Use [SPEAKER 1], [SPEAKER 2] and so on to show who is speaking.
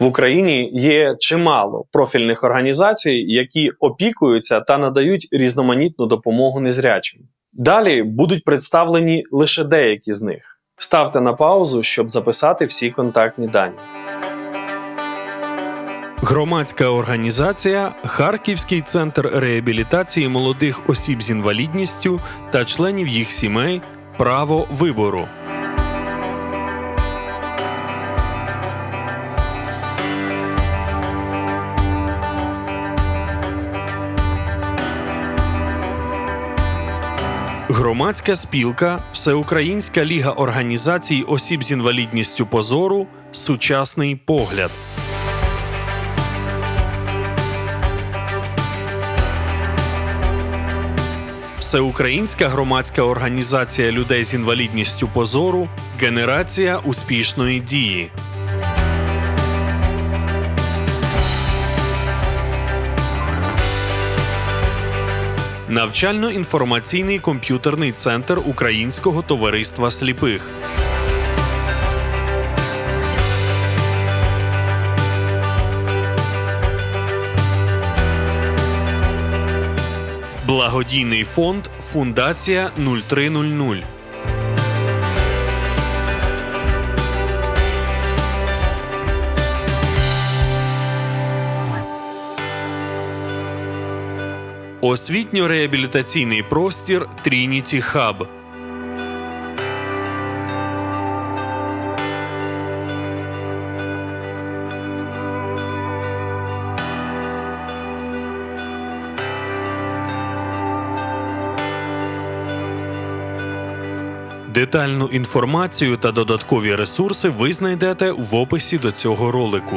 [SPEAKER 1] В Україні є чимало профільних організацій, які опікуються та надають різноманітну допомогу незрячим. Далі будуть представлені лише деякі з них. Ставте на паузу, щоб записати всі контактні дані. Громадська організація Харківський центр реабілітації молодих осіб з інвалідністю та членів їх сімей Право вибору. Громадська спілка Всеукраїнська ліга організацій осіб з інвалідністю позору Сучасний погляд. Всеукраїнська громадська організація людей з інвалідністю позору Генерація успішної дії. Навчально-інформаційний комп'ютерний центр Українського товариства сліпих. Благодійний фонд Фундація 0300. Освітньо-реабілітаційний простір Трініті Хаб. Детальну інформацію та додаткові ресурси ви знайдете в описі до цього ролику.